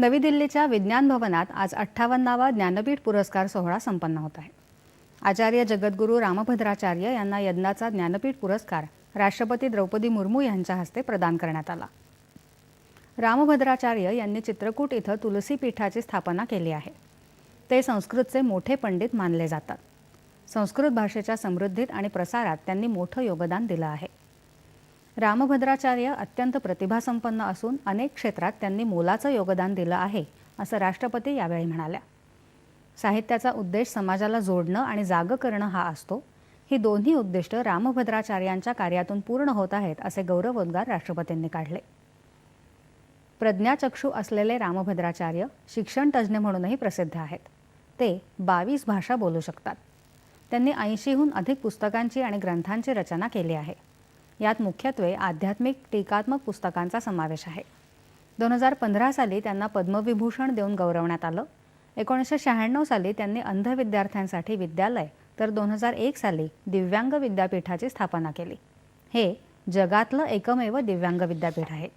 नवी दिल्लीच्या विज्ञान भवनात आज अठ्ठावन्नावा ज्ञानपीठ पुरस्कार सोहळा संपन्न होत आहे. आचार्य जगद्गुरू रामभद्राचार्य यांना यंदाचा ज्ञानपीठ पुरस्कार राष्ट्रपती द्रौपदी मुर्मू यांच्या हस्ते प्रदान करण्यात आला. रामभद्राचार्य यांनी चित्रकूट इथं तुलसी पीठाची स्थापना केली आहे. ते संस्कृतचे मोठे पंडित मानले जातात. संस्कृत भाषेच्या समृद्धीत आणि प्रसारात त्यांनी मोठं योगदान दिलं आहे. रामभद्राचार्य अत्यंत प्रतिभासंपन्न असून अनेक क्षेत्रात त्यांनी मोलाचं योगदान दिलं आहे असं राष्ट्रपती यावेळी म्हणाल्या. साहित्याचा उद्देश समाजाला जोडणं आणि जागं करणं हा असतो. ही दोन्ही उद्दिष्ट रामभद्राचार्यांच्या कार्यातून पूर्ण होत आहेत असे गौरवोद्गार राष्ट्रपतींनी काढले. प्रज्ञाचक्षू असलेले रामभद्राचार्य शिक्षणतज्ज्ञ म्हणूनही प्रसिद्ध आहेत. ते बावीस भाषा बोलू शकतात. त्यांनी ऐंशीहून अधिक पुस्तकांची आणि ग्रंथांची रचना केली आहे. यात मुख्यत्वे आध्यात्मिक टीकात्मक पुस्तकांचा समावेश आहे. दोन हजार पंधरा साली त्यांना पद्मविभूषण देऊन गौरवण्यात आलं. एकोणीसशे शहाण्णव साली त्यांनी अंध विद्यार्थ्यांसाठी विद्यालय तर दोन हजार एक साली दिव्यांग विद्यापीठाची स्थापना केली. हे जगातलं एकमेव दिव्यांग विद्यापीठ आहे.